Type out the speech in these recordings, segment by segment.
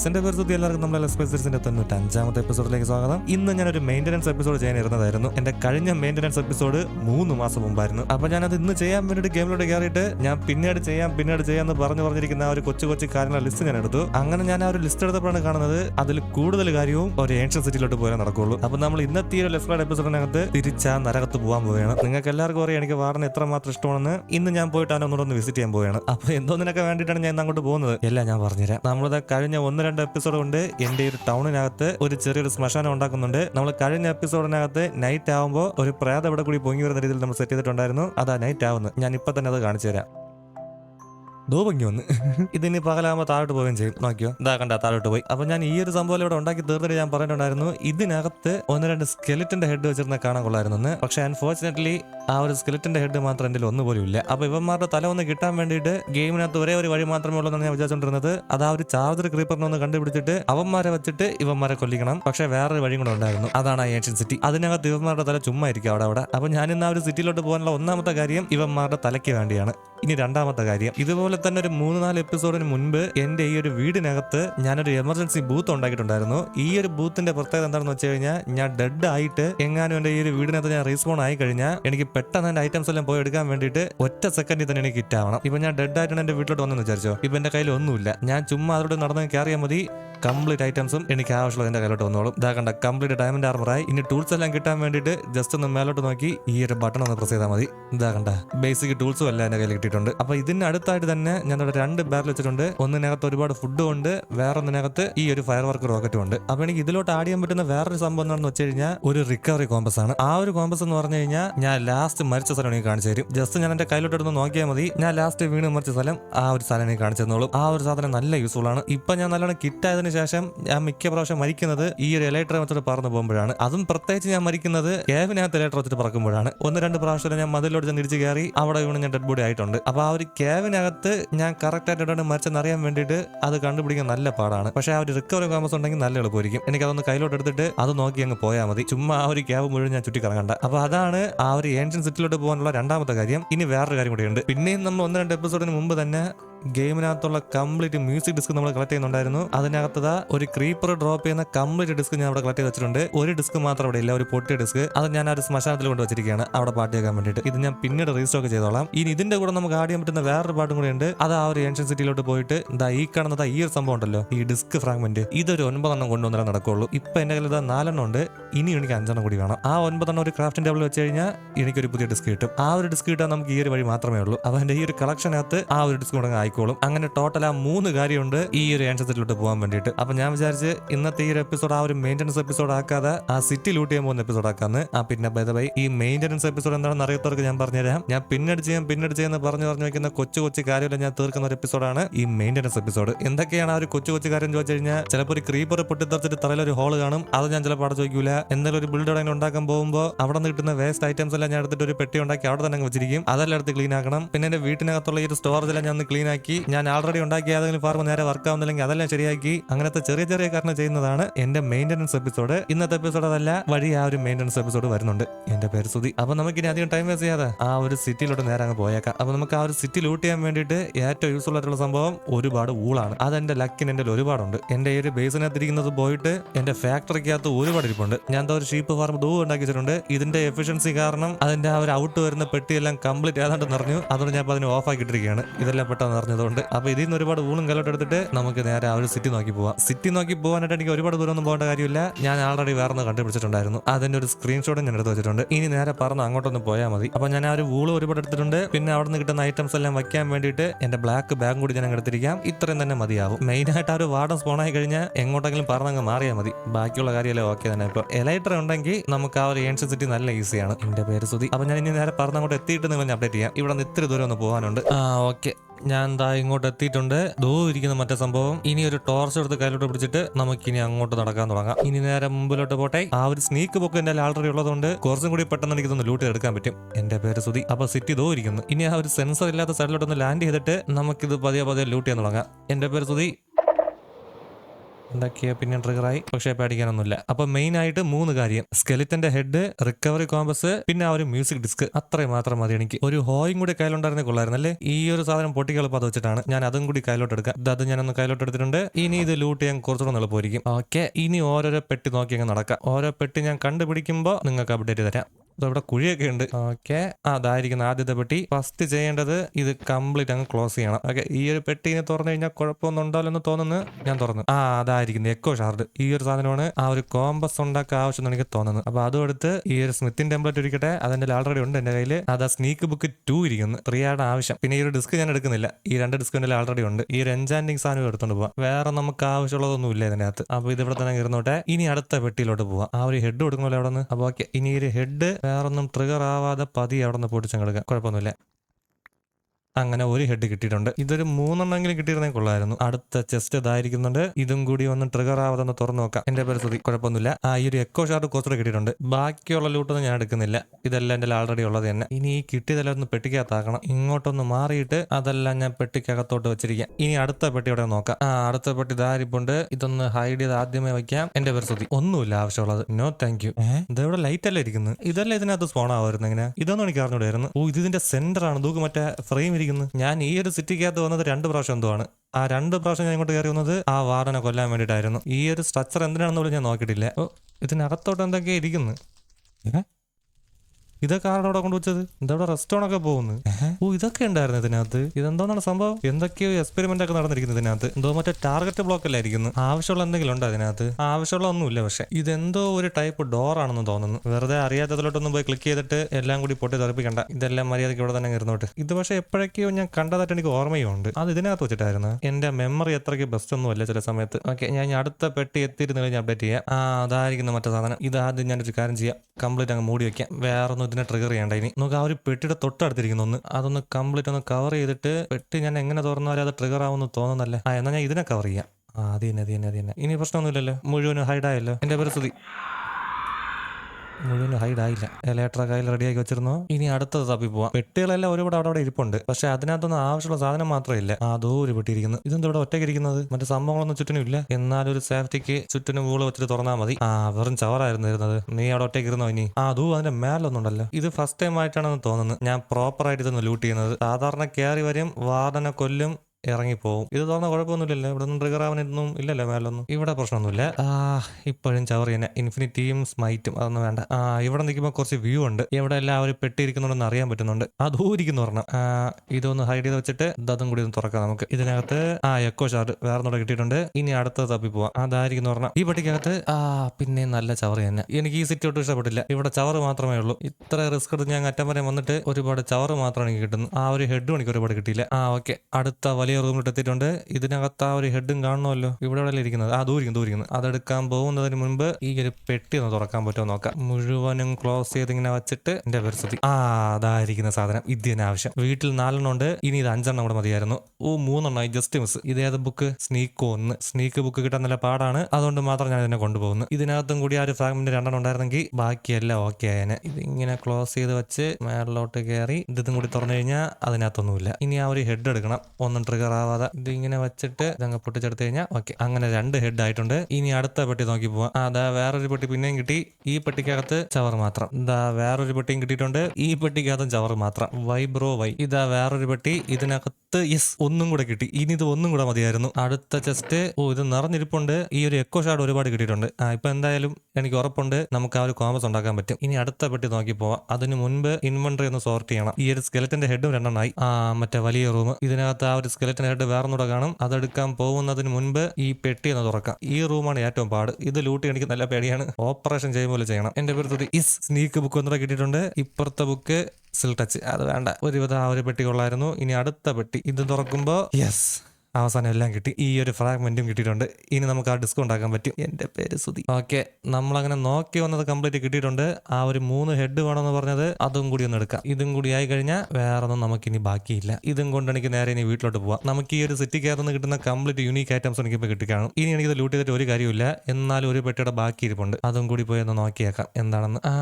Guys പരിസ്ഥിതി പേര് എല്ലാവർക്കും നമ്മുടെ എക്സ്പെസിന്റെ തൊണ്ണൂറ്റി അഞ്ചാമത്തെ എപ്പിസോഡിലേക്ക് സ്വാഗതം. ഇന്ന് ഞാൻ ഒരു മെയിന്റനൻസ് എപ്പിസോഡ് ചെയ്യാൻ ഇരുന്നതായിരുന്നു. എന്റെ കഴിഞ്ഞ മെയിന്റനൻസ് എപ്പിസോഡ് മൂന്ന് മാസം മുമ്പായിരുന്നു. അപ്പൊ ഞാൻ അത് ഇന്ന് ചെയ്യാൻ വേണ്ടിയിട്ട് ഗെയിമിലോട്ട് കയറിയിട്ട് ഞാൻ പിന്നീട് ചെയ്യാം പിന്നീട് ചെയ്യാം എന്ന് പറഞ്ഞു പറഞ്ഞിരിക്കുന്ന ആ ഒരു കൊച്ചു കൊച്ചു കാര്യങ്ങളുടെ ലിസ്റ്റ് ഞാൻ എടുത്തു. അങ്ങനെ ഞാൻ ആ ഒരു ലിസ്റ്റ് എടുത്തപ്പോഴാണ് കാണുന്നത് അതിൽ കൂടുതൽ കാര്യവും ഒരു ഏൻഷ്യൻ സിറ്റിയിലോട്ട് പോയാൽ നടക്കുള്ളൂ അപ്പൊ നമ്മൾ ഇന്നത്തെ ഈ ഒരു ലെഫ്റ്റ് എപ്പിസോഡിനകത്ത് തിരിച്ചാ നരകത്ത് പോകാൻ പോവുകയാണ്. നിങ്ങൾക്ക് എല്ലാവർക്കും അറിയാം എനിക്ക് വാറിന് എത്രമാത്രം ഇഷ്ടമാണെന്ന്. ഇന്ന് ഞാൻ പോയിട്ട് അവനെ ഒന്നുകൂടെ ഒന്ന് വിസിറ്റ് ചെയ്യാൻ പോവുകയാണ്. അപ്പൊ എന്തോന്നിനൊക്കെ വേണ്ടിയിട്ടാണ് ഞാൻ അങ്ങോട്ട് പോകുന്നത്? എല്ലാം ഞാൻ പറഞ്ഞുതരാം. നമ്മളിത് കഴിഞ്ഞ ഒന്ന് രണ്ട് എപ്പിസോഡ് കൊണ്ട് എന്റെ ഒരു ടൗണിനകത്ത് ഒരു ചെറിയൊരു ശ്മശാനം ഉണ്ടാക്കുന്നുണ്ട്. നമ്മൾ കഴിഞ്ഞ എപ്പിസോഡിനകത്ത് നൈറ്റ് ആവുമ്പോൾ ഒരു പ്രേതം ഇവിടെ കൂടി പൊങ്ങി വരുന്ന രീതിയിൽ നമ്മൾ സെറ്റ് ചെയ്തിട്ടുണ്ടായിരുന്നു. അതാ നൈറ്റ് ആവുന്നു ഞാൻ ഇപ്പൊ തന്നെ അത് കാണിച്ചു തരാം. ദോ ഭംഗി വന്ന്. ഇതിനി പകലാകുമ്പോൾ താഴോട്ട് പോവുകയും ചെയ്യും. നോക്കിയോ? ഇതാ കണ്ട താഴോട്ട് പോയി. അപ്പൊ ഞാൻ ഈ ഒരു സംഭവം ഇവിടെ ഉണ്ടാക്കി തീർത്തിട്ട് ഞാൻ പറഞ്ഞിട്ടുണ്ടായിരുന്നു. ഇതിനകത്ത് ഒന്ന് രണ്ട് സ്കെലറ്റിന്റെ ഹെഡ് വെച്ചിരുന്ന കാണാൻ കൊള്ളായിരുന്നു പക്ഷെ അൺഫോർച്ചുനേറ്റ്ലി ആ ഒരു സ്കെലറ്റിന്റെ ഹെഡ് മാത്രം എന്റെ ഒന്നും പോലും ഇല്ല അപ്പൊ ഇവന്മാരുടെ തല ഒന്ന് കിട്ടാൻ വേണ്ടിയിട്ട് ഗെയിമിനകത്ത് ഒരേ ഒരു വഴി മാത്രമേ ഉള്ളൂ എന്നാണ് ഞാൻ വിചാരിച്ചോണ്ടിരുന്നത്. അത് ആ ഒരു ചാർജർ ക്രീപ്പറിനെ ഒന്ന് കണ്ടുപിടിച്ചിട്ട് അവന്മാരെ വെച്ചിട്ട് ഇവന്മാരെ കൊല്ലിക്കണം. പക്ഷെ വേറൊരു വഴിയും കൂടെ ഉണ്ടായിരുന്നു. അതാണ് ആ ഏഷ്യൻ സിറ്റി അതിനകത്ത് ഇവന്മാരുടെ തല ചുമ്മാ ഇരിക്കും അവിടെ അവിടെ. അപ്പൊ ഞാൻ ഇന്ന് ആ ഒരു സിറ്റിയിലോട്ട് പോകാനുള്ള ഒന്നാമത്തെ കാര്യം ഇവന്മാരുടെ തലയ്ക്ക് വേണ്ടിയാണ്. ഇനി രണ്ടാമത്തെ കാര്യം. ഇതുപോലെ തന്നെ ഒരു മൂന്ന് നാല് എപ്പിസോഡിന് മുൻപ് എന്റെ ഈ ഒരു വീടിനകത്ത് ഞാനൊരു എമർജൻസി ബൂത്ത് ഉണ്ടാക്കിയിട്ടുണ്ടായിരുന്നു. ഈ ഒരു ബൂത്തിന്റെ പ്രത്യേകത എന്താണെന്ന് വെച്ച് കഴിഞ്ഞാൽ ഞാൻ ഡെഡ് ആയിട്ട് എങ്ങാനും എന്റെ ഈ ഒരു വീടിനകത്ത് ഞാൻ റീസ്പോൺ ആയി കഴിഞ്ഞാൽ എനിക്ക് പെട്ടെന്ന് എന്റെ ഐറ്റംസ് എല്ലാം പോയി എടുക്കാൻ വേണ്ടിയിട്ട് ഒറ്റ സെക്കൻഡിൽ തന്നെ എനിക്ക് കിറ്റാവണം ഇപ്പൊ ഞാൻ ഡെഡ് ആയിട്ടാണ് എന്റെ വീട്ടിലോട്ട് വന്നെന്ന് വിചാരിച്ചോ? ഇപ്പൊ എന്റെ കയ്യിൽ ഒന്നുമില്ല. ഞാൻ ചുമ്മാ അതിലൂടെ നടന്ന് കയറിയാൽ മതി. കംപ്ലീറ്റ് ഐറ്റംസും എനിക്ക് ആവശ്യമുള്ള എന്റെ കയ്യിലോട്ട് വന്നോളും. ഇതാ കണ്ട കംപ്ലീറ്റ് ഡയമണ്ട് ആർമറായി ഇനി ടൂൾസ് എല്ലാം കിട്ടാൻ വേണ്ടിയിട്ട് ജസ്റ്റ് ഒന്ന് മേലോട്ട് നോക്കി ഈ ഒരു ബട്ടൺ ഒന്ന് പ്രസ് ചെയ്താൽ മതി. ഇതാ കണ്ട ബേസിക് ടൂൾസും എല്ലാം എന്റെ കയ്യിൽ കിട്ടിയിട്ടുണ്ട്. അപ്പൊ ഇതിന് അടുത്തായിട്ട് തന്നെ ഞാൻ ഇവിടെ രണ്ട് ബാരൽ വെച്ചിട്ടുണ്ട്. ഒന്നിനകത്ത് ഒരുപാട് ഫുഡും ഉണ്ട്. വേറൊന്നിനകത്ത് ഈ ഒരു ഫയർ വർക്ക് റോക്കറ്റും ഉണ്ട്. അപ്പൊ എനിക്ക് ഇതിലോട്ട് ആഡ് ചെയ്യാൻ പറ്റുന്ന വേറൊരു സംഭവം എന്താണെന്ന് വെച്ച് കഴിഞ്ഞാൽ ഒരു റിക്കവറി കോമ്പസ് ആണ്. ആ ഒരു കോമ്പസ് എന്ന് പറഞ്ഞു കഴിഞ്ഞാൽ ഞാൻ ലാസ്റ്റ് മരിച്ച സ്ഥലം എനിക്ക് കാണിച്ചു തരും. ജസ്റ്റ് ഞാൻ എന്റെ കയ്യിലോട്ട് എടുത്ത് നോക്കിയാൽ മതി. ഞാൻ ലാസ്റ്റ് വീണ് മരിച്ച സ്ഥലം ആ ഒരു സ്ഥലം എനിക്ക് കാണിച്ചു തന്നോളും. ആ ഒരു സാധനം നല്ല യൂസ്ഫുൾ ആണ്. ഇപ്പൊ ഞാൻ നല്ലോണം കിറ്റ് ആയതിനു ശേഷം ഞാൻ മിക്ക പ്രാവശ്യം മരിക്കുന്നത് ഈ ഒരു എലക്ട്ര വെച്ചിട്ട് പറന്നു പോകുമ്പോഴാണ്. അതും പ്രത്യേകിച്ച് ഞാൻ മരിക്കുന്നത് കേവിനകത്ത് എലക്ട്ര വെച്ചിട്ട് പറക്കുമ്പോഴാണ്. ഒന്ന് രണ്ട് പ്രാവശ്യം ഞാൻ മതിലോട്ട് ചെന്ന് ഇടിച്ച് കയറി അവിടെ വീണ് ഞാൻ ഡെഡ് ബോഡി ആയിട്ടുണ്ട്. അപ്പൊ ആ ഒരു കേവിനകത്ത് ഞാൻ കറക്റ്റായിട്ട് എവിടെയാണ് മരിച്ചെന്ന് അറിയാൻ വേണ്ടിയിട്ട് അത് കണ്ടുപിടിക്കാൻ നല്ല പാടാണ്. പക്ഷേ ആ ഒരു റിക്കവറി ക്യാമ്പസ് ഉണ്ടെങ്കിൽ നല്ല എളുപ്പമായിരിക്കും. എനിക്ക് അതൊന്ന് കയ്യിലോട്ട് എടുത്തിട്ട് അത് നോക്കി അങ്ങ് പോയാൽ മതി. ചുമ്മാ ആ ഒരു ക്യാബ് മുഴുവൻ ഞാൻ ചുറ്റി കറങ്ങണ്ട അപ്പൊ അതാണ് ആ ഒരു ഏൻഷ്യൻ സിറ്റിയിലോട്ട് പോകാനുള്ള രണ്ടാമത്തെ കാര്യം. ഇനി വേറൊരു കാര്യം കൂടിയുണ്ട്. പിന്നെയും നമ്മൾ ഒന്ന് രണ്ട് എപ്പിസോഡിന് മുമ്പ് തന്നെ ഗെയിമിനകത്തുള്ള കംപ്ലീറ്റ് മ്യൂസിക് ഡിസ്ക് നമ്മൾ കളക്ട് ചെയ്യുന്നുണ്ടായിരുന്നു. അതിനകത്ത് ഒരു ക്രീപ്പർ ഡ്രോപ്പ് ചെയ്യുന്ന കംപ്ലീറ്റ് ഡിസ്ക് ഞാൻ അവിടെ കളക്ട് ചെയ്ത് വെച്ചിട്ടുണ്ട് ഒരു ഡിസ്ക് മാത്രം അവിടെ ഇല്ല ഒരു പൊട്ടിയ ഡിസ്ക്. അത് ഞാൻ ആ ഒരു ശ്മശാനത്തിൽ കൊണ്ട് വെച്ചിരിക്കുകയാണ്. അവിടെ പാട്ട് കേൾക്കാൻ വേണ്ടിയിട്ട്. ഇത് ഞാൻ പിന്നീട് റീസ്റ്റോക്ക് ചെയ്തോളാം. ഇനി ഇതിന്റെ കൂടെ നമുക്ക് ആഡ് ചെയ്യാൻ പറ്റുന്ന വേറൊരു പാട്ടും കൂടെ ഉണ്ട്. അത് ആ ഒരു ഏൻഷ്യൻ സിറ്റിയിലോട്ട് പോയിട്ട് ദാ ഈ കാണുന്നത് ഈ ഒരു സംഭവം ഉണ്ടല്ലോ. ഈ ഡിസ്ക് ഫ്രാഗ്മെന്റ്. ഇതൊരു ഒൻപതെണ്ണം കൊണ്ടുവന്നാലേ നടക്കുള്ളൂ. ഇപ്പൊ എന്റെ കയ്യിൽ നാലെണ്ണം ഉണ്ട്. ഇനി എനിക്ക് അഞ്ചെണ്ണം കൂടി വേണം. ആ ഒൻപതെണ്ണം ഒരു ക്രാഫ്റ്റിംഗ് ടേബിൾ വെച്ച് കഴിഞ്ഞാൽ എനിക്കൊരു പുതിയ ഡിസ്ക് കിട്ടും. ആ ഒരു ഡിസ്ക് കിട്ടാൻ നമുക്ക് ഈ ഒരു വഴി മാത്രമേ ഉള്ളൂ. അപ്പൊ എന്റെ ഈ ഒരു കളക്ഷനകത്ത് ആ ഒരു ഡിസ്ക് അങ്ങ് ആയിക്കോളും. അങ്ങനെ ടോട്ടൽ ആ മൂന്ന് കാര്യമുണ്ട് ഈ ഒരു ആൻസത്തിലോട്ട് പോകാൻ വേണ്ടിയിട്ട്. അപ്പൊ ഞാൻ വിചാരിച്ച് ഇന്നത്തെ ഈ ഒരു എപ്പിസോഡ് ആ ഒരു മെയിന്റനൻസ് എപ്പിസോഡ് ആക്കാതെ ആ സിറ്റി ലൂട്ട് ചെയ്യാൻ പോകുന്ന എപ്പിസോഡ് ആക്കാന്ന്. ആ പിന്നെ ബൈ ഈ മെയിന്റനൻസ് എപ്പിസോഡ് എന്താണെന്ന് അറിയാത്തവർക്ക് ഞാൻ പറഞ്ഞുതരാം. ഞാൻ പിന്നീട് ചെയ്യാം പിന്നീട് ചെയ്യാന്ന് പറഞ്ഞു പറഞ്ഞു വെക്കുന്ന കൊച്ചു കൊച്ചു കാര്യമെല്ലാം ഞാൻ തീർക്കുന്ന ഒരു എപ്പിസോഡാണ് ഈ മെയിന്റനൻസ് എപ്പിസോഡ് എന്തൊക്കെയാണ് ആ ഒരു കൊച്ചു കൊച്ചു കാര്യം ചോദിച്ചു കഴിഞ്ഞാൽ ചിലപ്പോൾ ഒരു ക്രീപ്പർ പൊട്ടിത്തെറിച്ചിട്ട് തലയിൽ ഒരു ഹോൾ കാണും. അത് ഞാൻ ചിലപ്പോൾ അവിടെ ചോദിക്കൂല. എന്തെങ്കിലും ഒരു ബിൽഡ് അടങ്ങി ഉണ്ടാക്കാൻ പോകുമ്പോൾ അവിടെ നിന്ന് കിട്ടുന്ന വേസ്റ്റ് ഐറ്റംസ് എല്ലാം ഞാൻ എടുത്തിട്ട് ഒരു പെട്ടി ഉണ്ടാക്കി അവിടെ തന്നെ വെച്ചിരിക്കും. അതെല്ലാം എടുത്ത് ക്ലീൻ ആക്കണം. പിന്നെ എന്റെ വീട്ടിനകത്തുള്ള ഈ ഒരു സ്റ്റോറേജ് എല്ലാം ഞാൻ ക്ലീൻ ആക്കി ഞാൻ ആൾറെഡി ഉണ്ടാക്കിയ ഏതെങ്കിലും ഫാർമ് നേരെ വർക്ക് ആവുന്നില്ലെങ്കിൽ അതെല്ലാം ശരിയാക്കി. അങ്ങനത്തെ ചെറിയ ചെറിയ കാരണം ചെയ്യുന്നതാണ് എന്റെ മെയിന്റനൻസ് എപ്പിസോഡ് ഇന്നത്തെ എപ്പിസോഡ് അതല്ല വഴി ആ ഒരു മെയിന്റനൻസ് എപ്പിസോഡ് വരുന്നുണ്ട്. എന്റെ പേര് സുധി. അപ്പൊ നമുക്കിനി അധികം ടൈം വേസ്റ്റ് ചെയ്യാതെ ആ ഒരു സിറ്റിയിലോട്ട് നേരെ അങ്ങ് പോയേക്കാം. അപ്പൊ നമുക്ക് ആ ഒരു സിറ്റി ലൂട്ട് ചെയ്യാൻ വേണ്ടിയിട്ട് ഏറ്റവും യൂസ്ഫുൾ ആയിട്ടുള്ള സംഭവം ഒരുപാട് ഊളാണ്. അത് എന്റെ ലക്കിന് എന്റെ ഒരുപാടുണ്ട്. എന്റെ ഈ ഒരു ബേസിനകത്ത് ഇരിക്കുന്നത് പോയിട്ട് എന്റെ ഫാക്ടറിക്കകത്ത് ഒരുപാട് ഇരിപ്പുണ്ട്. ഞാൻ എന്താ ഒരു ഷീപ്പ് ഫാർം ദൂ ഉണ്ടാക്കി വെച്ചിട്ടുണ്ട്. ഇതിന്റെ എഫിഷ്യൻസി കാരണം അതിന്റെ ആ ഒരു ഔട്ട് വരുന്ന പെട്ടിയെല്ലാം കംപ്ലീറ്റ് ഏതാണ്ട് നിറഞ്ഞു. അതുകൊണ്ട് ഞാൻ അതിന് ഓഫ് ആക്കിയിട്ടിരിക്കുകയാണ്. ഇതെല്ലാം പെട്ടെന്ന് നിറഞ്ഞതുകൊണ്ട് അപ്പൊ ഇതിൽ നിന്ന് ഒരുപാട് ഊണും കലോട്ട് എടുത്തിട്ട് നമുക്ക് നേരെ ആ ഒരു സിറ്റി നോക്കി പോവാം. സിറ്റി നോക്കി പോകാനായിട്ട് എനിക്ക് ഒരുപാട് ദൂരം ഒന്നും പോകേണ്ട കാര്യമില്ല. ഞാൻ ആൾറെഡി വേറെ ഒന്ന് കണ്ടുപിടിച്ചിട്ടുണ്ടായിരുന്നു. അതിന്റെ ഒരു സ്ക്രീൻഷോട്ടും ഞാൻ എടുത്ത് വെച്ചിട്ടുണ്ട്. ഇനി നേരെ പറന്ന് അങ്ങോട്ടൊന്ന് പോയാൽ മതി. അപ്പൊ ഞാൻ ആ ഒരു ഊൾ ഒരുപാട് എടുത്തിട്ടുണ്ട്. പിന്നെ അവിടെ നിന്ന് കിട്ടുന്ന ഐറ്റംസ് എല്ലാം വയ്ക്കാൻ വേണ്ടിയിട്ട് എന്റെ ബ്ലാക്ക് ബാഗും കൂടി ഞാൻ എടുത്തിരിക്കാം. ഇത്രയും തന്നെ മതിയാവും. മെയിൻ ആയിട്ട് ആ ഒരു വാർഡൻ ആയി കഴിഞ്ഞാൽ എങ്ങോട്ടെങ്കിലും പറഞ്ഞങ്ങ് മാറിയാൽ മതി. ബാക്കിയുള്ള കാര്യമല്ലേ ഓക്കെ തന്നെ. ഇപ്പൊ എലൈറ്റർ ഉണ്ടെങ്കിൽ നമുക്ക് ആ ഒരു ഏൻഷ്യൻ സിറ്റി നല്ല ഈസിയാണ് എന്റെ പേര് സുതി അപ്പൊ ഞാൻ ഇനി നേരെ പറഞ്ഞ അങ്ങോട്ട് എത്തിയിട്ട് നിങ്ങൾ അപ്ഡേറ്റ് ചെയ്യാം. ഇവിടെ നിന്ന് ഇത്തിരി ദൂരം ഒന്ന് പോകാനുണ്ട്. ആ ഓക്കെ ഞാൻ എന്താ ഇങ്ങോട്ട് എത്തിയിട്ടുണ്ട് ദൂ ഇരിക്കുന്ന മറ്റേ സംഭവം. ഇനി ഒരു ടോർച്ച് എടുത്ത് കയ്യിലോട്ട് പിടിച്ചിട്ട് നമുക്ക് ഇനി അങ്ങോട്ട് നടക്കാൻ തുടങ്ങാം. ഇനി നേരെ മുമ്പിലോട്ട് പോട്ടെ. ആ ഒരു സ്നീക്ക് ബുക്ക് എന്റെ ആൾറെഡി ഉള്ളതുകൊണ്ട് കുറച്ചും കൂടി പെട്ടെന്ന് എനിക്ക് ഇതൊന്ന് ലൂട്ട് എടുക്കാൻ പറ്റും. എന്റെ പേര് സുതി അപ്പൊ സിറ്റി ദോ ഇരിക്കുന്നു. ഇനി ആ ഒരു സെൻസർ ഇല്ലാത്ത സൈഡിലോട്ട് ഒന്ന് ലാൻഡ് ചെയ്തിട്ട് നമുക്കിത് പതിയെ പതിയെ ലൂട്ട് ചെയ്യാൻ തുടങ്ങാം. എന്റെ പേര് സുധി. എന്തൊക്കെയാ പിന്നെ ട്രിഗറായി പക്ഷേ പേടിക്കാനൊന്നുമില്ല. അപ്പൊ മെയിൻ ആയിട്ട് മൂന്ന് കാര്യം. സ്കെലിറ്റന്റെ ഹെഡ് റിക്കവറി കോമ്പസ് പിന്നെ ആ ഒരു മ്യൂസിക് ഡിസ്ക് അത്രയും മാത്രം മതി എനിക്ക്. ഒരു ഹോയും കൂടി കയ്യിലുണ്ടായിരുന്നേ കൊള്ളായിരുന്നല്ലേ? ഈ ഒരു സാധനം പൊട്ടിക്കളപ്പ് അത് വെച്ചിട്ടാണ്. ഞാൻ അതും കൂടി കയ്യിലോട്ട് എടുക്കാം. അത് ഞാനൊന്ന് കയ്യിലോട്ട് എടുത്തിട്ടുണ്ട് ഇനി ഇത് ലൂട്ട് ചെയ്യാൻ കുറച്ചുകൂടെ എളുപ്പമായിരിക്കും. ഓക്കെ ഇനി ഓരോരോ പെട്ടി നോക്കി അങ്ങ് നടക്കാം. ഓരോ പെട്ടി ഞാൻ കണ്ടുപിടിക്കുമ്പോൾ നിങ്ങൾക്ക് അപ്ഡേറ്റ് തരാം. ഇവിടെ കുഴിയൊക്കെ ഉണ്ട് ഓക്കെ അതായിരിക്കുന്ന ആദ്യത്തെ പെട്ടി. ഫസ്റ്റ് ചെയ്യേണ്ടത് ഇത് കംപ്ലീറ്റ് അങ്ങ് ക്ലോസ് ചെയ്യണം. ഓക്കെ ഈ ഒരു പെട്ടി തുറന്നു കഴിഞ്ഞാൽ കുഴപ്പമൊന്നും ഉണ്ടാവില്ലെന്ന് തോന്നുന്നു. ഞാൻ തുറന്നു. ആ അതായിരിക്കുന്നു എക്കോ ഷാർഡ് ഈ ഒരു സാധനമാണ് ആ ഒരു കോമ്പസ് ഉണ്ടാക്കാൻ ആവശ്യം എനിക്ക് തോന്നുന്നത് അപ്പൊ അതും എടുത്ത് ഈ ഒരു സ്മിത്തിൻ ടെംപ്ലേറ്റ് ഇരിക്കട്ടെ അതെന്റെ ആൾറെഡി ഉണ്ട് എന്റെ കയ്യിൽ അത് സ്നീക്ക് ബുക്ക് ടു ഇരിക്കുന്നു. ത്രീയുടെ ആവശ്യം. പിന്നെ ഈ ഒരു ഡിസ്ക് ഞാൻ എടുക്കുന്നില്ല. ഈ രണ്ട് ഡിസ്ക് എന്റെ ആൾറെഡി ഉണ്ട്. ഈ ഒരു എൻചാൻഡിങ് സാധനം എടുത്തോണ്ട് പോവാം. വേറെ നമുക്ക് ആവശ്യമുള്ളതൊന്നും ഇല്ല ഇതിനകത്ത്. അപ്പൊ ഇത് ഇവിടെ തന്നെ ഇരുന്നോട്ടെ. ഇനി അടുത്ത പെട്ടിയിലോട്ട് പോവാം. ആ ഒരു ഹെഡ് കൊടുക്കണമല്ലോ അവിടെ നിന്ന് അപ്പൊ ഓക്കെ ഇനി ഒരു ഹെഡ് വേറൊന്നും ട്രിഗർ ആവാതെ പതി അവിടെ നിന്ന് പൊട്ടിച്ചെടുക്കാം കുഴപ്പമൊന്നുമില്ല. അങ്ങനെ ഒരു ഹെഡ് കിട്ടിയിട്ടുണ്ട്. ഇതൊരു മൂന്നെണ്ണെങ്കിലും കിട്ടിയിരുന്നെങ്കിൽ കൊള്ളായിരുന്നു അടുത്ത ചെസ്റ്റ് ഇതായിരിക്കുന്നുണ്ട്. ഇതും കൂടി ഒന്ന് ട്രിഗർ ആവാതെ ഒന്ന് തുറന്നു നോക്കാം. എന്റെ പരിസ്ഥിതി കുഴപ്പമൊന്നുമില്ല. ആ ഈ ഒരു എക്കോ ഷാർട്ട് കോസ്റ്റർ കിട്ടിയിട്ടുണ്ട്. ബാക്കിയുള്ള ലൂട്ടൊന്നും ഞാൻ എടുക്കുന്നില്ല. ഇതെല്ലാം എന്റെ ആൾറെഡി ഉള്ളത് തന്നെ. ഇനി ഈ കിട്ടിയതെല്ലാം ഒന്ന് പെട്ടിക്കകത്താക്കണം. ഇങ്ങോട്ടൊന്ന് മാറിയിട്ട് അതെല്ലാം ഞാൻ പെട്ടിക്കകത്തോട്ട് വെച്ചിരിക്കാം. ഇനി അടുത്ത പെട്ടി ഇവിടെ നോക്കാം. ആ അടുത്ത പെട്ടി ഇതാരിപ്പുണ്ട്. ഇതൊന്ന് ഹൈഡ് ചെയ്ത് ആദ്യമേ വെക്കാം എന്റെ പരിസ്ഥിതി ഒന്നുമില്ല ആവശ്യമുള്ളത്. നോ താങ്ക് യു ഇതെവിടെ ലൈറ്റ് അല്ലേ ഇരിക്കുന്നത് ഇതല്ല ഇതിനകത്ത് സ്പോൺ ആവായിരുന്നു ഇങ്ങനെ ഇതൊന്നും എനിക്ക് അറിഞ്ഞൂടായിരുന്നു. ഓ ഇത് ഇതിന്റെ സെന്റർ ആണ്. ദൂക്ക് മറ്റേ ഫ്രെയിം ഇരിക്കുന്നത് ഞാൻ ഈ ഒരു സിറ്റിക്കകത്ത് വന്നത് രണ്ട് പ്രാവശ്യം എന്തോ ആണ് ആ രണ്ട് പ്രാവശ്യം ഞാൻ ഇങ്ങോട്ട് കയറി വന്നത് ആ വാർഡനെ കൊല്ലാൻ വേണ്ടിയിട്ടായിരുന്നു. ഈ ഒരു സ്ട്രക്ചർ എന്തിനാണെന്ന് പോലും ഞാൻ നോക്കിയിട്ടില്ല. ഓ ഇതിനകത്തോട്ട് എന്തൊക്കെയാ ഇരിക്കുന്നത്? ഇതൊക്കെ ആരുടെ അവിടെ കൊണ്ടുവച്ചത്? ഇതവിടെ റെസ്റ്റോറന്റ് ഒക്കെ പോകുന്നു. ഓ ഇതൊക്കെ ഉണ്ടായിരുന്നു ഇതിനകത്ത്. ഇതെന്തോന്നാണ് സംഭവം? എന്തൊക്കെയോ എക്സ്പെരിമെന്റ് ഒക്കെ നടന്നിരിക്കുന്നു ഇതിനകത്ത്. എന്തോ മറ്റേ ടാർഗറ്റ് ബ്ലോക്ക് അല്ലായിരിക്കുന്നു ആവശ്യമുള്ള എന്തെങ്കിലും ഉണ്ടോ അതിനകത്ത്? ആവശ്യമുള്ള ഒന്നുമില്ല പക്ഷെ. ഇതെന്തോ ഒരു ടൈപ്പ് ഡോർ ആണെന്ന് തോന്നുന്നു. വെറുതെ അറിയാത്തതിലോട്ടൊന്നും പോയി ക്ലിക്ക് ചെയ്തിട്ട് എല്ലാം കൂടി പൊട്ടി തെറിപ്പിക്കണ്ട. ഇതെല്ലാം മര്യാദയ്ക്ക് ഇവിടെ തന്നെ ഇരുന്നോട്ട്. ഇത് പക്ഷെ എപ്പോഴൊക്കെയോ ഞാൻ കണ്ടതായിട്ട് എനിക്ക് ഓർമ്മയുണ്ട്. അത് ഇതിനകത്ത് വെച്ചിട്ടായിരുന്നു. എന്റെ മെമ്മറി അത്രയ്ക്ക് ബെസ്റ്റ് ഒന്നും അല്ല ചില സമയത്ത്. ഓക്കെ ഞാൻ അടുത്ത പെട്ടി എത്തിയിരുന്നു ഞാൻ അപ്ഡേറ്റ് ചെയ്യാം. ആ അതായിരിക്കുന്നു മറ്റേ സാധനം. ഇത് ആദ്യം ഞാനൊരു കാര്യം ചെയ്യാം. കംപ്ലീറ്റ് അങ്ങ് മൂടി വെക്കാം. വേറെ ഇതിനെ ട്രിഗർ ചെയ്യേണ്ട. ഇനി നമുക്ക് ആ ഒരു പെട്ടിയുടെ തൊട്ടടുത്തിരിക്കുന്നു. ഒന്ന് അതൊന്ന് കംപ്ലീറ്റ് ഒന്ന് കവർ ചെയ്തിട്ട് പെട്ടി ഞാൻ എങ്ങനെ തുറന്നാലും അത് ട്രിഗർ ആവുമെന്ന് തോന്നുന്നല്ലേ ആ എന്നാൽ ഞാൻ ഇതിനെ കവർ ചെയ്യാം. ആ അത് തന്നെ അത് ഇനി പ്രശ്നമൊന്നുമില്ലല്ലോ. മുഴുവനും ഹൈഡായല്ലോ എന്റെ പരിസ്ഥിതി. മുഴുവൻ ഹൈഡ് ആയില്ല. ലേറ്റർ കയ്യിൽ റെഡിയാക്കി വെച്ചിരുന്നു. ഇനി അടുത്തത് തപ്പി പോവാം. പെട്ടികളെല്ലാം ഒരുപാട് അവിടെ അവിടെ ഇരിപ്പുണ്ട്. പക്ഷെ അതിനകത്തൊന്നും ആവശ്യമുള്ള സാധനം മാത്രമേ ഇല്ല. അതോ ഒരു പെട്ടിയിരിക്കുന്നു ഇതെന്താ ഇവിടെ ഒറ്റയ്ക്ക് ഇരിക്കുന്നത്? മറ്റു സംഭവങ്ങളൊന്നും ചുറ്റിനും ഇല്ല. എന്നാലും ഒരു സേഫ്റ്റിക്ക് ചുറ്റിനും വൂൾ വെച്ചിട്ട് തുറന്നാൽ മതി. ആ വെറും ചവറായിരുന്നു ഇരുന്നത്. നീ അവിടെ ഒറ്റയ്ക്ക് ഇരുന്നോ ഇനി? ആ അതോ അതിന്റെ മേലൊന്നുണ്ടല്ലോ. ഇത് ഫസ്റ്റ് ടൈം ആയിട്ടാണെന്ന് തോന്നുന്നത് ഞാൻ പ്രോപ്പർ ആയിട്ട് ഇതൊന്ന് ലൂട്ട് ചെയ്യുന്നത്. സാധാരണ കയറി വരും വാർഡനെ കൊല്ലും ഇറങ്ങിപ്പോവും. ഇത് തുറന്ന കുഴപ്പമൊന്നുമില്ലല്ലോ. ഇവിടെ ഒന്നും ട്രിഗർ ആവാനൊന്നും ഇല്ലല്ലോ മേലൊന്നും. ഇവിടെ പ്രശ്നമൊന്നുമില്ല. ഇപ്പോഴും ചവറി തന്നെ ഇൻഫിനിറ്റിയും സ്മൈറ്റും അതൊന്നും വേണ്ട. ആ ഇവിടെ നിൽക്കുമ്പോൾ കുറച്ച് വ്യൂ ഉണ്ട്. ഇവിടെ എല്ലാം അവർ പെട്ടിയിരിക്കുന്നുണ്ടെന്ന് അറിയാൻ പറ്റുന്നുണ്ട്. അതൂരിക്കുന്നു ആ ഇതൊന്ന് ഹൈഡ് ചെയ്ത് വെച്ചിട്ട് ഇതും കൂടി ഒന്ന് തുറക്കാം നമുക്ക്. ഇതിനകത്ത് ആ എക്കോ ഷാർട്ട് വേറെ ഒന്നുകൂടെ കിട്ടിയിട്ടുണ്ട്. ഇനി അടുത്ത തപ്പി പോവാം. അതായിരിക്കുന്നു പറഞ്ഞാൽ ഈ പെട്ടിക്കകത്ത് ആ പിന്നെ നല്ല ചവറി തന്നെ. എനിക്ക് ഈ സിറ്റി ഒട്ടും ഇഷ്ടപ്പെട്ടില്ല. ഇവിടെ ചവറ് മാത്രമേ ഉള്ളൂ. ഇത്ര റിസ്ക് എടുത്ത് ഞാൻ അറ്റം വരെ വന്നിട്ട് ഒരുപാട് ചവറ് മാത്രമാണ് എനിക്ക് കിട്ടുന്നത് ആ ഒരു ഹെഡ് എനിക്ക് ഒരുപാട് കിട്ടിയില്ല. ആ ഓക്കെ അടുത്ത വലിയ റൂമിലോട്ട് എടുത്തിട്ടുണ്ട് ഇതിനകത്ത് ആ ഒരു ഹെഡും കാണണമല്ലോ. ഇവിടെ അവിടെ ഇരിക്കുന്നത്? ആ ദൂരിക്കും ദൂരിക്കുന്നു. അതെടുക്കാൻ പോകുന്നതിന് മുൻപ് ഈ ഒരു പെട്ടി ഒന്ന് തുറക്കാൻ പറ്റുമോ നോക്കാം. മുഴുവനും ക്ലോസ് ചെയ്ത് ഇങ്ങനെ വെച്ചിട്ട് എന്റെ പരിസ്ഥിതി. ആ അതായിരിക്കുന്ന സാധനം. ഇത് തന്നെ ആവശ്യം. വീട്ടിൽ നാലെണ്ണം ഉണ്ട്. ഇനി ഇത് അഞ്ചെണ്ണം കൂടെ മതിയായിരുന്നു. ഓ മൂന്നെണ്ണമായി ജസ്റ്റ് മിസ് ഇതേത് ബുക്ക്? സ്നീക്ക് ഒന്ന്. സ്നീക്ക് ബുക്ക് കിട്ടാൻ നല്ല പാടാണ്. അതുകൊണ്ട് മാത്രം ഞാൻ ഇതിനെ കൊണ്ടുപോകുന്നു. ഇതിനകത്തും കൂടി ആ ഒരു ഫ്രാഗ്മെന്റ് രണ്ടെണ്ണം ഉണ്ടായിരുന്നെങ്കിൽ ബാക്കിയെല്ലാം ഓക്കെ ആയേനെ. ഇങ്ങനെ ക്ലോസ് ചെയ്ത് വെച്ച് മേളിലോട്ട് കയറി ഇതും കൂടി തുറന്നു കഴിഞ്ഞാൽ അതിനകത്തൊന്നുമില്ല. ഇനി ആ ഒരു ഹെഡ് എടുക്കണം. ഒന്നും ട്രിഗർ ആവാതെ ഇതിങ്ങനെ വെച്ചിട്ട് ഇതങ്ങ് പൊട്ടിച്ചെടുത്ത് കഴിഞ്ഞാൽ ഓക്കെ. അങ്ങനെ രണ്ട് ഹെഡ് ആയിട്ടുണ്ട്. ഇനി അടുത്ത പെട്ടി നോക്കി പോവാം. അതാ വേറൊരു പെട്ടി പിന്നെയും കിട്ടി. ഈ പെട്ടിക്കകത്ത് ചവർ മാത്രം. ഇതാ വേറൊരു പെട്ടിയും കിട്ടിയിട്ടുണ്ട്. ഈ പെട്ടിക്കകത്തും ചവർ മാത്രം. Why bro why. ഇതാ വേറൊരു പെട്ടി. ഇതിനകത്ത് യെസ് ഒന്നും കൂടെ കിട്ടി. ഇനി ഇത് ഒന്നും കൂടെ മതിയായിരുന്നു. അടുത്ത ചെസ്റ്റ് ഓ ഇത് നിറഞ്ഞിരിപ്പുണ്ട്. ഈ ഒരു എക്കോ ഷാഡ് ഒരുപാട് കിട്ടിയിട്ടുണ്ട്. ആ ഇപ്പൊ എന്തായാലും എനിക്ക് ഉറപ്പുണ്ട്. നമുക്ക് ആ ഒരു കോമസ് ഉണ്ടാക്കാൻ പറ്റും. ഇനി അടുത്ത പെട്ടി നോക്കി പോവാം. അതിന് മുൻപ് ഇൻവെന്ററി ഒന്ന് സോർട്ട് ചെയ്യണം. ഈ ഒരു സ്കെലറ്റിന്റെ ഹെഡും രണ്ടെണ്ണമായി ആ മറ്റേ വലിയ റൂം ഇതിനകത്ത് ആ ഒരു സ്കെലറ്റിന്റെ ഹെഡ് വേറൊന്നുകൂടെ കാണും. അതെടുക്കാൻ പോകുന്നതിന് മുൻപ് ഈ പെട്ടി ഒന്ന് തുറക്കാം. ഈ റൂമാണ് ഏറ്റവും പാട്. ഇത് ലൂട്ടി എനിക്ക് നല്ല പേടിയാണ്. ഓപ്പറേഷൻ ചെയ്യും പോലെ ചെയ്യണം. എന്റെ പേര് ഇസ് സ്നീക്ക് ബുക്ക് ഒന്നുകൂടെ കിട്ടിയിട്ടുണ്ട്. ഇപ്പുറത്തെ ബുക്ക് സിൽ ടച്ച് അത് വേണ്ട. ഒരുവിധം ആ ഒരു പെട്ടി കൊള്ളായിരുന്നു. ഇനി അടുത്ത പെട്ടി. ഇത് തുറക്കുമ്പോ യെസ് അവസാനം എല്ലാം കിട്ടി. ഈ ഒരു ഫ്രാഗ്മെന്റും കിട്ടിയിട്ടുണ്ട്. ഇനി നമുക്ക് ആ ഡിസ്ക് ഉണ്ടാക്കാൻ പറ്റും. എന്റെ പേര് സുധി. ഓക്കെ നമ്മളങ്ങനെ നോക്കി വന്നത് കംപ്ലീറ്റ് കിട്ടിയിട്ടുണ്ട്. ആ ഒരു മൂന്ന് ഹെഡ് വേണമെന്ന് പറഞ്ഞത് അതും കൂടി ഒന്ന് എടുക്കാം. ഇതും കൂടി ആയി കഴിഞ്ഞാൽ വേറെ ഒന്നും നമുക്ക് ഇനി ബാക്കിയില്ല. ഇതും കൊണ്ട് എനിക്ക് നേരെ ഇനി വീട്ടിലോട്ട് പോവാം. നമുക്ക് ഈ ഒരു സിറ്റിക്കകത്ത് നിന്ന് കിട്ടുന്ന കംപ്ലീറ്റ് യൂണീക്ക് ഐറ്റംസ് എനിക്ക് ഇപ്പോൾ കിട്ടിക്കാണും ഇനി എനിക്കിത് ലൂട്ട് ചെയ്തിട്ട് ഒരു കാര്യമില്ല എന്നാലും ഒരു പെട്ടിയുടെ ബാക്കി ഇരിപ്പുണ്ട്. അതും കൂടി പോയി ഒന്ന് നോക്കിയേക്കാം. എന്താണെന്ന്? ആ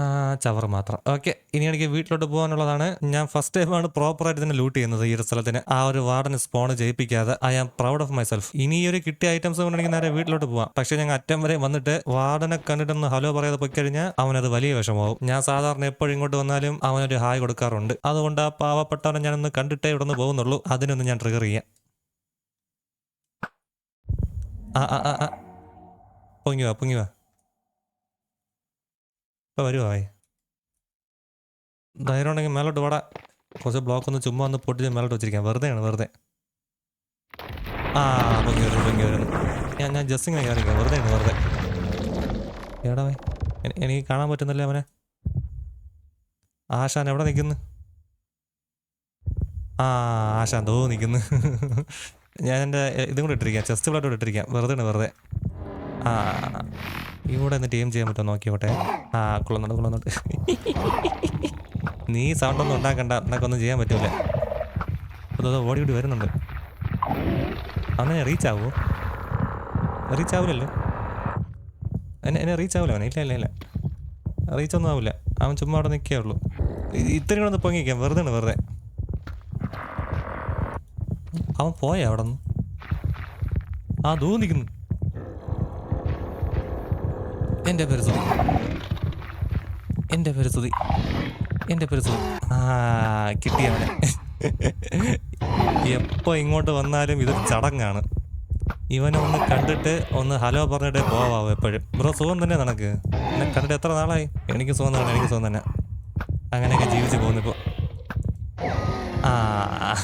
ചവർ മാത്രം. ഓക്കെ ഇനി എനിക്ക് വീട്ടിലോട്ട് പോകാനുള്ളതാണ്. ഞാൻ ഫസ്റ്റ് ടൈമാണ് പ്രോപ്പറായിട്ട് തന്നെ ലൂട്ട് ചെയ്യുന്നത് ഈ ഒരു സ്ഥലത്തിന്. ആ ഒരു വാർഡന് സ്പോൺ ജയിപ്പിക്കാതെ അയാൾ ആം പ്രൗഡ് ഓഫ് മൈസെൽഫ് ഇനി ഈ ഒരു കിട്ടിയ ഐറ്റംസ് കൊണ്ടുണ്ടെങ്കിൽ നേരെ വീട്ടിലോട്ട് പോവാം. പക്ഷെ ഞങ്ങൾ അറ്റം വരെ വന്നിട്ട് വാർഡനെ കണ്ടിട്ടൊന്ന് ഹലോ പറയാതെ പോയി കഴിഞ്ഞാൽ അവനത് വലിയ വിഷമാവും ഞാൻ സാധാരണ എപ്പോഴും ഇങ്ങോട്ട് വന്നാലും അവനൊരു ഹായ് കൊടുക്കാറുണ്ട്. അതുകൊണ്ട് ആ പാവപ്പെട്ടവനെ ഞാനൊന്ന് കണ്ടിട്ടേ ഇവിടെ നിന്ന് പോകുന്നുള്ളൂ. അതിനൊന്ന് ഞാൻ ട്രിഗർ ചെയ്യാം. ആ ആ ആ ആ. പൊങ്ങി വാ പൊങ്ങി വാ. ഇപ്പൊ വരുവായി ധൈര്യം ഉണ്ടെങ്കിൽ മേലോട്ട് വാടാ. കുറച്ച് ബ്ലോക്ക് ഒന്ന് ചുമ്മാ ഒന്ന് പൊട്ടിച്ച് മേലോട്ട് വെച്ചിരിക്കാം. വെറുതെയാണ് വെറുതെ. ആ പൊങ്ങി വരുന്നു പൊങ്ങി വരുന്നു ഞാൻ ഞാൻ ജസ്റ്റ് ഇങ്ങനെ കയറിക്കാം ഉണ്ട് വെറുതെ എടാ വൈ എനിക്ക് കാണാൻ പറ്റുന്നില്ല അവനെ ആശാൻ എവിടെ നിൽക്കുന്നു? ആ ആശാൻ തോ നിൽക്കുന്നു. ഞാൻ എന്റെ ഇതും കൂടെ ഇട്ടിരിക്കാം. ചെസ്റ്റ് ബ്ലഡ് കൂടെ ഇട്ടിരിക്കാം. വെറുതെ ആണ് വെറുതെ. ആ ഇവിടെ നിന്ന് ടീം ചെയ്യാൻ പറ്റുമോ? നോക്കിയോട്ടെ ആ കൊള്ളുന്നുണ്ട് കൊള്ളുന്നുണ്ട്. നീ സൗണ്ട് ഒന്നും ഉണ്ടാക്കണ്ട. എന്നൊക്കെ ചെയ്യാൻ പറ്റൂല. അതോ ഓടി ഓടി വരുന്നുണ്ട്. അന്ന് റീച്ച് ആവുമോ റീച്ച് ആവില്ലല്ലോ എന്നെ എന്നെ റീച്ച് ആവില്ല അവനെ. ഇല്ല ഇല്ല ഇല്ല. റീച്ച് ഒന്നും ആവില്ല അവൻ ചുമ്മാ അവിടെ നിൽക്കേ ഉള്ളൂ. ഇത്രയും കൂടെ ഒന്ന് പൊങ്ങിക്കാം വെറുതെ ആണ് വെറുതെ. അവൻ പോയ അവിടെ നിന്ന് ആ ദൂ നിൽക്കുന്നു എന്റെ പേര് സുധി. എന്റെ പേര് സുധി. എന്റെ പേര് സുധി. ആ കിട്ടിയവനെ എപ്പോൾ ഇങ്ങോട്ട് വന്നാലും ഇതൊരു ചടങ്ങാണ്. ഇവനെ ഒന്ന് കണ്ടിട്ട് ഒന്ന് ഹലോ പറഞ്ഞിട്ട് പോവാവും എപ്പോഴും. ബ്രോ സുഖം തന്നെ നിനക്ക്? എന്നെ കണ്ടിട്ട് എത്ര നാളായി? എനിക്ക് സുഖം തന്നെ എനിക്ക് സുഖം തന്നെ. അങ്ങനെയൊക്കെ ജീവിച്ച് പോകുന്നിപ്പോൾ ആ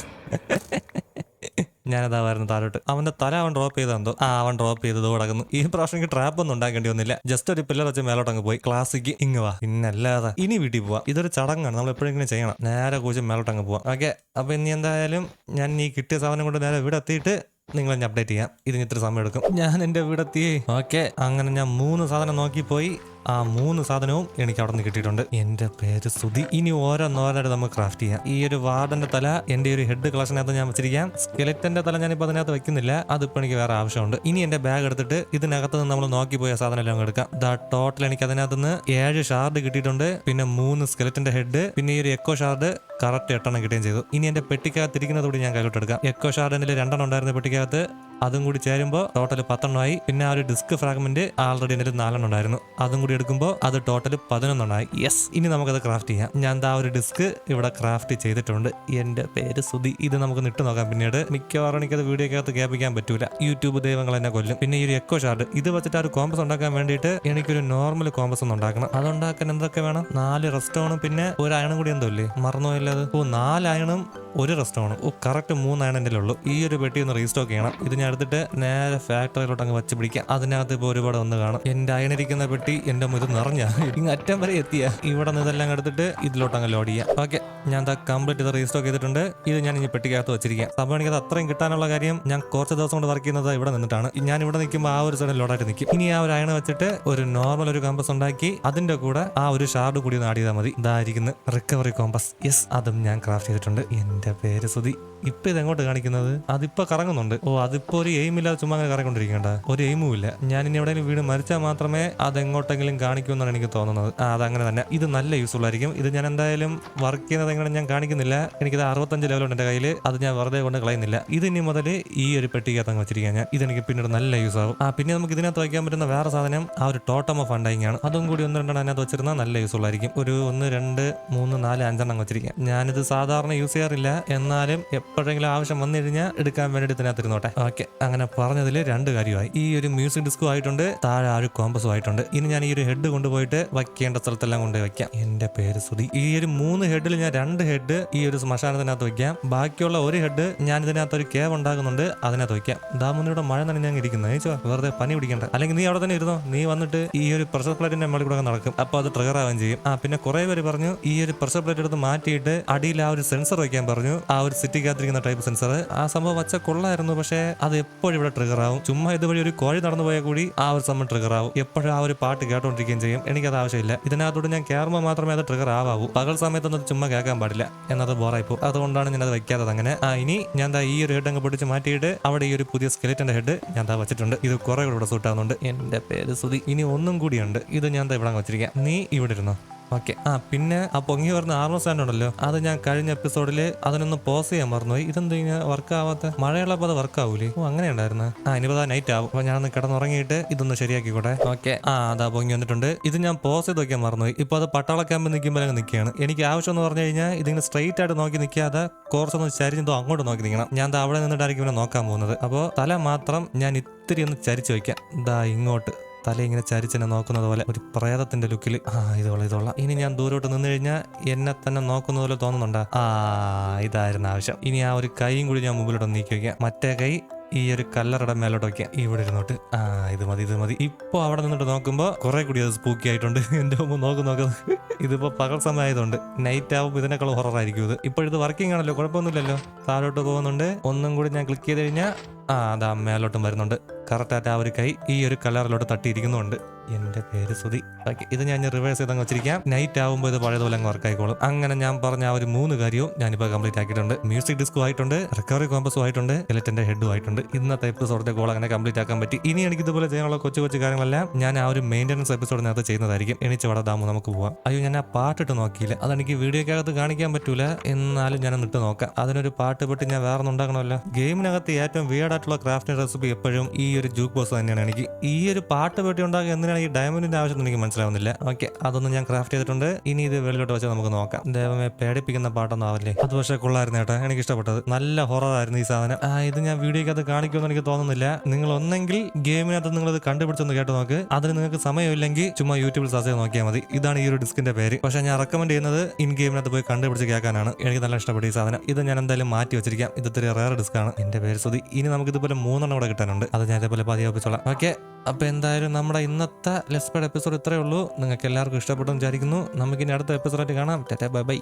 ഞാനതാ വരുന്നു താഴോട്ട്. അവന്റെ തല അവൻ ഡ്രോപ്പ് ചെയ്തെന്തോ ആ അവൻ ഡ്രോപ്പ് ചെയ്തത് കിടക്കുന്നു. ഈ പ്രാവശ്യം എനിക്ക് ട്രാപ്പ് ഒന്നും ഉണ്ടാക്കേണ്ടി വന്നില്ല. ജസ്റ്റ് ഒരു പില്ലർ വെച്ച് മേലോട്ട് അങ്ങ് പോയി. ക്ലാസ്സിക്ക് ഇങ്ങ് വാ. പിന്നല്ലാതെ ഇനി വീട്ടിൽ പോവാ. ഇതൊരു ചടങ്ങാണ്. നമ്മൾ എപ്പോഴെങ്കിലും ചെയ്യണം. നേരെ കൂച്ച് മേലോട്ട് അങ്ങ് പോവാം. ഓക്കെ അപ്പൊ ഇനി എന്തായാലും ഞാൻ ഈ കിട്ടിയ സാധനം കൊണ്ട് നേരെ ഇവിടെ എത്തിയിട്ട് ഞാൻ അപ്ഡേറ്റ് ചെയ്യാം. ഇതിന് ഇത്ര സമയം എടുക്കും ഞാൻ എന്റെ വീടെത്തി. ഓക്കെ അങ്ങനെ ഞാൻ മൂന്ന് സാധനം നോക്കി പോയി. ആ മൂന്ന് സാധനവും എനിക്ക് അവിടെ നിന്ന് കിട്ടിയിട്ടുണ്ട്. എന്റെ പേര് സുധി. ഇനി ഓരോന്നോരോട്ട് നമുക്ക് ക്രാഫ്റ്റ് ചെയ്യാം. ഈ ഒരു വാർഡന്റെ തല എന്റെ ഒരു ഹെഡ് കളക്ഷനകത്ത് ഞാൻ വെച്ചിരിക്കാം. സ്കെലറ്റന്റെ തല ഞാനിപ്പോൾ അതിനകത്ത് വെക്കുന്നില്ല. അതിപ്പോൾ എനിക്ക് വേറെ ആവശ്യമുണ്ട്. ഇനി എന്റെ ബാഗ് എടുത്തിട്ട് ഇതിനകത്ത് നിന്ന് നമ്മൾ നോക്കി പോയ സാധനം എല്ലാം എടുക്കാം. ദാ ടോട്ടൽ എനിക്ക് അതിനകത്ത് നിന്ന് ഏഴ് ഷാർഡ് കിട്ടിയിട്ടുണ്ട്. പിന്നെ മൂന്ന് സ്കെലറ്റന്റെ ഹെഡ് പിന്നെ ഈ ഒരു എക്കോ ഷാർഡ് കറക്റ്റ് എട്ടെണ്ണം കിട്ടുകയും ചെയ്തു. ഇനി എന്റെ പെട്ടിക്കകത്ത് ഇരിക്കുന്നതോടെ ഞാൻ കൈലോട്ട് എടുക്കാം. എക്കോ ഷാർഡിന്റെ രണ്ടെണ്ണം ഉണ്ടായിരുന്ന പെട്ടിക്കകത്ത്. അതും കൂടി ചേരുമ്പോൾ ടോട്ടൽ പത്തെണ്ണമായി പിന്നെ ആ ഒരു ഡിസ്ക് ഫ്രാഗ്മെന്റ് ആൾറെഡി കയ്യിൽ നാലെണ്ണം ഉണ്ടായിരുന്നു. അതും കൂടി എടുക്കുമ്പോൾ അത് ടോട്ടൽ പതിനൊന്നെണ്ണമായി യെസ് ഇനി നമുക്കത് ക്രാഫ്റ്റ് ചെയ്യാം. ഞാൻ ആ ഒരു ഡിസ്ക് ഇവിടെ ക്രാഫ്റ്റ് ചെയ്തിട്ടുണ്ട്. എന്റെ പേര് സുധി. ഇത് നമുക്ക് നിട്ടു നോക്കാം പിന്നീട്. മിക്കവാറും എനിക്കത് വീഡിയോക്കകത്ത് കേൾപ്പിക്കാൻ പറ്റൂല. യൂട്യൂബ് ദൈവങ്ങൾ എന്നെ കൊല്ലും. പിന്നെ ഈ ഒരു എക്കോ ഷാർഡ് ഇത് വെച്ചിട്ട് ആ ഒരു കോമ്പസ് ഉണ്ടാക്കാൻ വേണ്ടിയിട്ട് എനിക്കൊരു നോർമൽ കോമ്പസ് ഒന്ന് ഉണ്ടാക്കണം. അതുണ്ടാക്കാൻ എന്തൊക്കെ വേണം? നാല് റെസ്റ്റോണും പിന്നെ ഒരു അയണും കൂടി എന്തോ ഇല്ലേ? മറന്നുപോയില്ലത് ഓ നാല് അയണും ഒരു റെസ്റ്റോണും ഓ കറക്റ്റ് മൂന്ന് അയൺ എന്റെ ഉള്ളൂ. ഈ ഒരു പെട്ടി ഒന്ന് റീസ്റ്റോക്ക് ചെയ്യണം. ഇത് ഞാൻ എടുത്തിട്ട് നേരെ ഫാക്ടറിയിലോട്ട് അങ്ങ് വെച്ച് പിടിക്കാം. അതിനകത്ത് ഇപ്പോൾ ഒരുപാട് ഒന്ന് കാണും. എന്റെ അയണിരിക്കുന്ന പെട്ടി എന്റെ മുതൽ നിറഞ്ഞ ഇങ്ങ് അറ്റം വരെ എത്തിയ. ഇവിടെ നിന്ന് ഇതെല്ലാം എടുത്തിട്ട് ഇതിലോട്ട് അങ്ങ് ലോഡ് ചെയ്യാം. ഓക്കെ ഞാൻ ദാ കംപ്ലീറ്റ് ഇത് റീസ്റ്റോക്ക് ചെയ്തിട്ടുണ്ട്. ഇത് ഞാൻ ഇനി പെട്ടിക്കകത്ത് വെച്ചിരിക്കാം. സംഭവം എനിക്കത് അത്രയും കിട്ടാനുള്ള കാര്യം ഞാൻ കുറച്ച് ദിവസം കൊണ്ട് വർക്ക് ചെയ്യുന്നത് ഇവിടെ നിന്നിട്ടാണ്. ഞാൻ ഇവിടെ നിൽക്കുമ്പോൾ ആ ഒരു സൈഡിൽ ലോഡായിട്ട് നിൽക്കും. ഇനി ആ ഒരു അയണ വെച്ചിട്ട് ഒരു നോർമൽ ഒരു കോമ്പസ് ഉണ്ടാക്കി അതിന്റെ കൂടെ ആ ഒരു ഷാർഡ് കൂടി ചെയ്താൽ മതി. ഇതായിരിക്കുന്നു റിക്കവറി കോമ്പസ് യെസ് അതും ഞാൻ ക്രാഫ്റ്റ് ചെയ്തിട്ടുണ്ട്. എന്റെ പേര് സുതി ഇപ്പൊ ഇത് എങ്ങോട്ട് കാണിക്കുന്നത്? അതിപ്പോ കറങ്ങുന്നുണ്ട്. ഓ അതിപ്പോ ഒരു എയിം ഇല്ലാതെ ചുമ്മാ അങ്ങനെ കറങ്ങിക്കൊണ്ടിരിക്കണ്ട ഒരു എയിമും ഇല്ല. ഞാൻ ഇനി എവിടെയെങ്കിലും വീട് മരിച്ചാൽ മാത്രമേ അത് എങ്ങോട്ടെങ്കിലും കാണിക്കുമെന്നാണ് എനിക്ക് തോന്നുന്നത്. ആ അതങ്ങനെ തന്നെ. ഇത് നല്ല യൂസ്ഫുൾ ആയിരിക്കും. ഇത് ഞാൻ എന്തായാലും വർക്ക് ചെയ്യുന്നത് എങ്ങനെ ഞാൻ കാണിക്കുന്നില്ല. എനിക്കിത് അറുപത്തഞ്ച് ലെവലുണ്ട് എന്റെ കയ്യിൽ അത് ഞാൻ വെറുതെ കൊണ്ട് കളയുന്നില്ല. ഇത് ഇനി മുതൽ ഈ ഒരു പെട്ടിക്കകത്ത് അങ്ങ് വെച്ചിരിക്കാൻ ഞാൻ. ഇതെനിക്ക് പിന്നീട് നല്ല യൂസ് ആവും. ആ പിന്നെ നമുക്ക് ഇതിനകത്ത് വയ്ക്കാൻ പറ്റുന്ന വേറെ സാധനം ആ ഒരു ടോട്ടം ഓഫ് ഫണ്ടായിങ് ആണ്. അതും കൂടി ഒന്ന് രണ്ടെണ്ണം അതിനകത്ത് വെച്ചിരുന്നാൽ നല്ല യൂസ്ഫുൾ ആയിരിക്കും. ഒരു ഒന്ന് രണ്ട് മൂന്ന് നാല് അഞ്ചെണ്ണം വെച്ചിരിക്കാം ഞാനിത് സാധാരണ യൂസ് ചെയ്യാറില്ല. എന്നാലും എപ്പോഴെങ്കിലും ആവശ്യം വന്നു കഴിഞ്ഞാൽ എടുക്കാൻ വേണ്ടിയിട്ട് ഇതിനകത്ത് ഇരുന്നോട്ടെ. ഓക്കെ അങ്ങനെ പറഞ്ഞതിൽ രണ്ട് കാര്യമായി. ഈ ഒരു മ്യൂസിക് ഡിസ്കും ആയിട്ടുണ്ട് താഴെ ആ ഒരു കോമ്പസും ആയിട്ടുണ്ട്. ഇനി ഞാൻ ഈ ഒരു ഹെഡ് കൊണ്ടുപോയിട്ട് വയ്ക്കേണ്ട സ്ഥലത്തെല്ലാം കൊണ്ടുപോയി വയ്ക്കാം. എന്റെ പേര് സുധി ഈ ഒരു മൂന്ന് ഹെഡിൽ ഞാൻ രണ്ട് ഹെഡ് ഈ ഒരു ശ്മശാനത്തിനകത്ത് വയ്ക്കാം. ബാക്കിയുള്ള ഒരു ഹെഡ് ഞാൻ ഇതിനകത്ത് ഒരു കേവ് ഉണ്ടാകുന്നുണ്ട് അതിനകത്ത് വെക്കാം ദാമുന്നിയുടെ മഴ തന്നെ ഞാൻ ഇരിക്കുന്നത് ചോ വെറുതെ പനി പിടിക്കണ്ട. അല്ലെങ്കിൽ നീ അവിടെ തന്നെ ഇരുന്നോ? നീ വന്നിട്ട് ഈ ഒരു പ്രഷർ പ്ലേറ്റിന്റെ മുകളിൽ കൂടെ നടക്കും. അപ്പോൾ അത് ട്രിഗർ ആവുകയും ചെയ്യും. ആ പിന്നെ കുറെ പേര് പറഞ്ഞു ഈ ഒരു പ്രഷർ പ്ലേറ്റ് എടുത്ത് മാറ്റിയിട്ട് അടിയിൽ ആ ഒരു സെൻസർ വയ്ക്കാൻ പറഞ്ഞു. ആ ഒരു സിറ്റി കാത്തിരിക്കുന്ന ടൈപ്പ് സെൻസർ ആ സംഭവം വച്ച കൊള്ളായിരുന്നു പക്ഷേ അത് എപ്പോഴും ഇവിടെ ട്രിഗർ ആവും. ചുമ്മാ ഇതുവഴി ഒരു കോഴി നടന്നു പോയാൽ കൂടി ആ ഒരു സമയം ട്രിഗർ ആവും. എപ്പോഴും ആ ഒരു പാട്ട് കേട്ടോണ്ടിരിക്കുകയും ചെയ്യും. അത് ആവശ്യമില്ല. ഇതിനകത്തോട് ഞാൻ കയറുമ്പോൾ മാത്രമേ അത് ട്രിഗർ ആവാവൂ. പകൽ സമയത്തൊന്നും അത് ചുമ്മാ കേൾക്കാൻ പാടില്ല. എന്നത് ബോറായി പോകും അതുകൊണ്ടാണ് ഞാൻ അത് വെക്കാത്തത് അങ്ങനെ. ആ ഇനി ഞാൻ ദാ ഈ ഒരു ഹെഡ് അങ്ങ് പൊടിച്ച് മാറ്റിയിട്ട് അവിടെ ഈ ഒരു പുതിയ സ്കെലറ്റിന്റെ ഹെഡ് ഞാൻ ദാ വെച്ചിട്ടുണ്ട്. ഇത് കുറെ കൂടെ സൂട്ടാവുന്നുണ്ട് എന്റെ പേര് സുതി ഇനി ഒന്നും കൂടിയുണ്ട്. ഇത് ഞാൻ ദാ ഇവിടെ വെച്ചിരിക്കാം. നീ ഇവിടെ ഇരുന്നോ. ഓക്കെ. ആ പിന്നെ ആ പൊങ്ങി വരുന്ന ആർമോ സ്റ്റാൻഡ് ഉണ്ടല്ലോ അത് ഞാൻ കഴിഞ്ഞ എപ്പിസോഡിൽ അതിനൊന്ന് പോസ് ചെയ്യാൻ മറന്നുപോയി. ഇതെന്താ ഇങ്ങനെ വർക്ക് ആവാത്ത? മഴയുള്ളപ്പോൾ അത് വർക്ക് ആവൂലേ? ഓ അങ്ങനെ ഉണ്ടായിരുന്നു ആ ഇനിയിപ്പോൾ നൈറ്റ് ആവും. അപ്പോൾ ഞാനൊന്ന് കിടന്നുറങ്ങിയിട്ട് ഇതൊന്ന് ശരിയാക്കിക്കോട്ടെ. ഓക്കെ. ആ അതാ പൊങ്ങി വന്നിട്ടുണ്ട്. ഇത് ഞാൻ പോസ് ചെയ്ത് വെക്കാൻ മറന്നു ഇപ്പൊ അത് പട്ടാള ക്യാമ്പിൽ നിൽക്കുമ്പോൾ അങ്ങ് നിൽക്കുകയാണ്. എനിക്ക് ആവശ്യം എന്ന് പറഞ്ഞു കഴിഞ്ഞാൽ ഇതിങ്ങനെ സ്ട്രെയിറ്റ് ആയിട്ട് നോക്കി നിൽക്കാതെ കുറച്ചൊന്ന് ചരിഞ്ഞതോ അങ്ങോട്ട് നോക്കി നിൽക്കണം. ഞാൻ അവിടെ നിന്നിട്ടായിരിക്കും ഇവനെ നോക്കാൻ പോകുന്നത്. അപ്പോൾ തല മാത്രം ഞാൻ ഇത്തിരി ഒന്ന് ചരിച്ചു വയ്ക്കാം ദാ ഇങ്ങോട്ട്. തല ഇങ്ങനെ ചരിച്ചെന്നെ നോക്കുന്നത് പോലെ ഒരു പ്രേതത്തിന്റെ ലുക്കിൽ ആ ഇതോളാം ഇതോളാം ഇനി ഞാൻ ദൂരോട്ട് നിന്ന് കഴിഞ്ഞാൽ എന്നെ തന്നെ നോക്കുന്ന പോലെ തോന്നുന്നുണ്ട്? ആ ഇതായിരുന്നു ആവശ്യം. ഇനി ആ ഒരു കൈയും കൂടി ഞാൻ മുമ്പിലോട്ട് നീക്കി വെക്കാം. മറ്റേ കൈ ഈ ഒരു കല്ലറയുടെ മേലോട്ട് വെക്കാം. ഇവിടെ ഇരുന്നോട്ട്. ആ ഇത് മതി ഇത് മതി. ഇപ്പൊ അവിടെ നിന്നിട്ട് നോക്കുമ്പോ കുറെ കൂടി അത് സ്പൂക്കി ആയിട്ടുണ്ട്. എന്റെ മുമ്പ് നോക്ക് നോക്കുന്നത് ഇതിപ്പോ പകൽ സമയമായതുകൊണ്ട് നൈറ്റ് ആവുമ്പോൾ ഇതിനേക്കാൾ ഹൊറർ ആയിരിക്കും ഇത്. ഇപ്പോൾ ഇത് വർക്കിംഗ് ആണല്ലോ കുഴപ്പമൊന്നുമില്ലല്ലോ. താഴോട്ട് പോകുന്നുണ്ട്. ഒന്നും കൂടി ഞാൻ ക്ലിക്ക് ചെയ്ത് കഴിഞ്ഞാൽ ആ അതാ മേലോട്ടും വരുന്നുണ്ട്. കറക്റ്റായിട്ട് ആ ഒരു കൈ ഈ ഒരു കളറിലോട്ട് തട്ടിയിരിക്കുന്നുണ്ട്. എന്റെ പേര് സുതി ഓക്കെ ഇത് ഞാൻ റിവേഴ്സ് ചെയ്ത് അങ്ങ് വെച്ചിരിക്കാം. നൈറ്റ് ആകുമ്പോൾ ഇത് പഴയതുപോലെ അങ്ങ് വർക്ക് ആയിക്കോളും. അങ്ങനെ ഞാൻ പറഞ്ഞ ആ ഒരു മൂന്ന് കാര്യവും ഞാനിപ്പോൾ കംപ്ലീറ്റ് ആക്കിയിട്ടുണ്ട്. മ്യൂസിക് ഡിസ്കും ആയിട്ടുണ്ട് റിക്കവറി കോമ്പസും ആയിട്ടുണ്ട് എലറ്റന്റെ ഹെഡും ആയിട്ടുണ്ട്. ഇന്നത്തെ എപ്പിസോഡിന്റെ ഗോൾ അങ്ങനെ കംപ്ലീറ്റ് ആക്കാൻ പറ്റി. ഇനി എനിക്ക് ഇതുപോലെ ചെയ്യാനുള്ള കൊച്ചു കൊച്ചു കാര്യങ്ങളെല്ലാം ഞാൻ ആ ഒരു മെയിന്റനൻസ് എപ്പിസോഡിനകത്ത് ചെയ്യുന്നതായിരിക്കും. എണീച്ച് വടദാമു നമുക്ക് പോവാം. അയ്യോ ഞാൻ ആ പാട്ടിട്ട് നോക്കിയില്ല. അതെനിക്ക് വീഡിയോക്കകത്ത് കാണിക്കാൻ പറ്റൂല. എന്നാലും ഞാൻ ഇട്ട് നോക്കാം. അതിനൊരു പാട്ട് പെട്ട് ഞാൻ വേറെ ഒന്നും ഉണ്ടാക്കണമല്ലോ ഗെയിമിനകത്ത് ഏറ്റവും വീടായിട്ടുള്ള ക്രാഫ്റ്റിംഗ് റെസിപ്പി എപ്പോഴും ഈ ഒരു ജൂക്ക് ബോക്സ് തന്നെയാണ്. എനിക്ക് ഈ ഒരു പാട്ട് പെട്ടി ഉണ്ടാക്കുക എന്തിനാണ് ഈ ഡയമണ്ടിന്റെ ആവശ്യം എനിക്ക് മനസ്സിലാവുന്നില്ല. ഓക്കെ അതൊന്നും ഞാൻ ക്രാഫ്റ്റ് ചെയ്തിട്ടുണ്ട്. ഇനി ഇത് വെളിയിലോട്ട് വെച്ചാൽ നമുക്ക് നോക്കാം. ദൈവമേ പേടിപ്പിക്കുന്ന പാട്ടൊന്നും ആവില്ലേ? അത് പക്ഷേ കൊള്ളായിരുന്നു ഏട്ടാ. എനിക്ക് ഇഷ്ടപ്പെട്ടത്. നല്ല ഹൊറർ ആയിരുന്നു ഈ സാധനം. ആ ഇത് ഞാൻ വീഡിയോക്കകത്ത് കാണിക്കുമെന്ന് എനിക്ക് തോന്നുന്നില്ല. നിങ്ങൾ ഒന്നെങ്കിൽ ഗെയിമിനകത്ത് നിങ്ങൾ ഇത് കണ്ടുപിടിച്ചൊന്ന് കേട്ട് നോക്ക്. അതിന് നിങ്ങൾക്ക് സമയമില്ലെങ്കിൽ ചുമ്മാ യൂട്യൂബിൽ സെർച്ച് ചെയ്ത് നോക്കിയാൽ മതി. ഇതാണ് ഈ ഒരു ഡിസ്കിന്റെ പേര്. പക്ഷെ ഞാൻ റെക്കമെൻഡ് ചെയ്യുന്നത് ഇൻ ഗെയിമിനകത്ത് പോയി കണ്ടുപിടിച്ച് കേൾക്കാനാണ്. എനിക്ക് നല്ല ഇഷ്ടപ്പെട്ട ഈ സാധനം. ഇത് ഞാൻ എന്തായാലും മാറ്റി വെച്ചിരിക്കാം. ഇത് ഇത്തിരി റയർ ഡിസ്ക് ആണ്. എന്റെ പേര് സുതി ഇനി നമുക്ക് ഇതുപോലെ മൂന്നെണ്ണം കൂടെ കിട്ടാനുണ്ട്. അത് ഞാൻ ഇതേപോലെ പതിയെ ഒപ്പിച്ചോളാം. ഓക്കെ. അപ്പൊ എന്തായാലും നമ്മുടെ ഇന്നത്തെ ലെസ്പേഡ് എപ്പിസോഡ് ഇത്രയേ ഉള്ളൂ. നിങ്ങൾക്ക് എല്ലാവർക്കും ഇഷ്ടപ്പെട്ടു വിചാരിക്കുന്നു. നമുക്കിനി അടുത്ത എപ്പിസോഡായിട്ട് കാണാം. Bye bye.